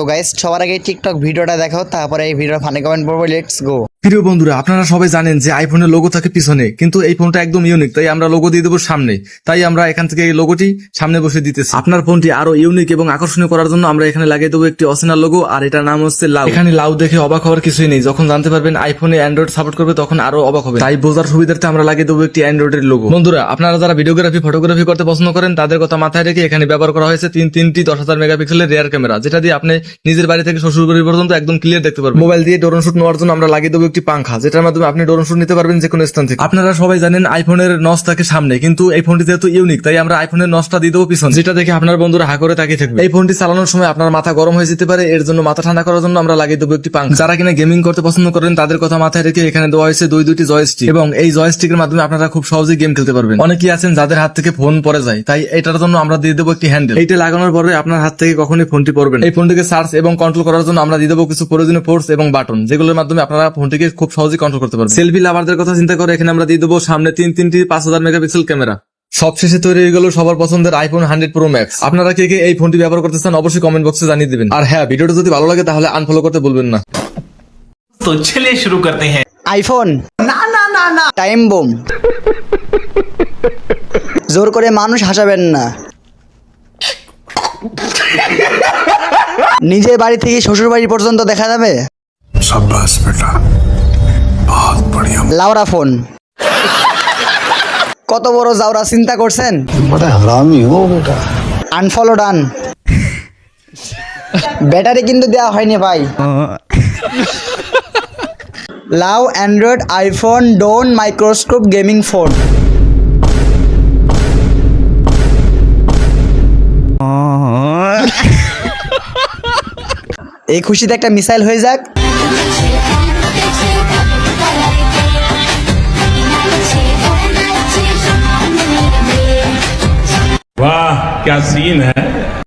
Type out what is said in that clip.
তো গাইস সবার আগে টিকটক ভিডিওটা দেখো তারপরে এই ভিডিওর ফানি কমেন্ট পড়ব লেটস গো প্রিয় বন্ধুরা, আপনারা সবাই জানেন যে আইফোনের লোগো থাকে পিছনে, কিন্তু এই ফোনটা একদম ইউনিক তাই আমরা লোগো দিয়ে দেবো সামনে। তাই আমরা এখান থেকে এই লোগোটি সামনে বসে দিতেছি। আপনার ফোনটি আরও ইউনিক এবং আকর্ষণীয় করার জন্য আমরা এখানে লাগিয়ে দেবো একটি অসিনাল লোগো আর এটার নাম হচ্ছে লাউ। এখানে লাউ দেখে অবাক হওয়ার কিছুই নেই। যখন জানতে পারবেন আইফোনে অ্যান্ড্রয়েড সাপোর্ট করবে, তখন আরও অবাক হবে। তাই বোঝার সুবিধার্থে আমরা লাগিয়ে দেবো একটি অ্যান্ড্রয়েডের লোগো বন্ধুরা, আপনারা যারা ভিডিওগ্রাফি ফটোগ্রাফি করতে পছন্দ করেন, তাদের কথা মাথায় রেখে এখানে ব্যবহার করা হয়েছে তিন, তিনটি দশ হাজার মেগাপিক্সেলের রেয়ার ক্যামেরা যেটা দিয়ে আপনি নিজের বাড়ি থেকে শ্বশুর বাড়ি পর্যন্ত একদম ক্লিয়ার দেখতে পারবেন। মোবাইল দিয়ে ড্রোন শুট নেওয়ার জন্য আমরা লাগিয়ে দেবো একটি পাংখা যেটার মাধ্যমে আপনি ড্রোন শুট নিতে পারবেন যে কোনো স্থান থেকে। আপনারা সবাই জানেন আইফোনের নস থাকে সামনে কিন্তু এই ফোনটি যেহেতু ইউনিক তাই আমরা আইফোনের নসটা দিয়ে দেবো পিছনে। যেটা দেখে আপনার বন্ধুরা হা করে তাকিয়ে থাকবে। এই ফোনটি চালানোর সময় আপনার মাথা গরম হয়ে যেতে পারে এর জন্য মাথা ঠান্ডা করার জন্য আমরা লাগিয়ে দেবো একটি পাংখা। যারা কিনা গেমিং করতে পছন্দ করেন তাদের কথা মাথায় রেখে এখানে দেওয়া হয়েছে দুই দুটি জয়স্টিক এবং এই জয়স্টিকের মাধ্যমে আপনারা খুব সহজেই গেম খেলতে পারবেন। অনেকেই আছেন যাদের হাত থেকে ফোন পড়ে যায় তাই এটার জন্য আমরা দিয়ে দেবো একটি হ্যান্ডেল এইটা লাগানোর পরে আপনার হাত থেকে কখনোই ফোনটি পড়বে না। এই ফোনটিকে সার্চ এবং কন্ট্রোল করার জন্য আমরা দিয়ে দেবো কিছু প্রয়োজনীয় ফোর্স এবং বাটন যেগুলোর মাধ্যমে আপনারা ফোনটিকে নিজেকে খুব সহজেই কন্ট্রোল করতে পারবে। সেলফি লাভারদের কথা চিন্তা করে এখানে আমরা দিয়ে দেবো সামনে তিন তিনটি পাঁচ হাজার মেগাপিক্সেল ক্যামেরা সবশেষে তৈরি হয়ে গেল সবার পছন্দের আইফোন হান্ড্রেড প্রো ম্যাক্স আপনারা কে কে এই ফোনটি ব্যবহার করতে চান অবশ্যই কমেন্ট বক্সে জানিয়ে দিবেন। আর হ্যাঁ ভিডিওটা যদি ভালো লাগে তাহলে আনফলো করতে বলবেন না। তো ছেলে শুরু করতে হ্যাঁ। আইফোন না না না না। টাইম বোম জোর করে মানুষ হাসাবেন না। নিজের বাড়ি থেকে শ্বশুর বাড়ি পর্যন্ত দেখা যাবে? शाबाश बेटा। बहुत बढ़िया। लावरा ফোন। কত বড় জাউরা চিন্তা করছেন? বড় হারামি ও আনফলো ডান ব্যাটারি কিন্তু দেওয়া হয়নি ভাই। লাভ অ্যান্ড্রয়েড আইফোন ডোন মাইক্রোস্কোপ গেমিং ফোন। এই খুশিতে একটা মিসাইল হয়ে যাক वाह क्या सीन है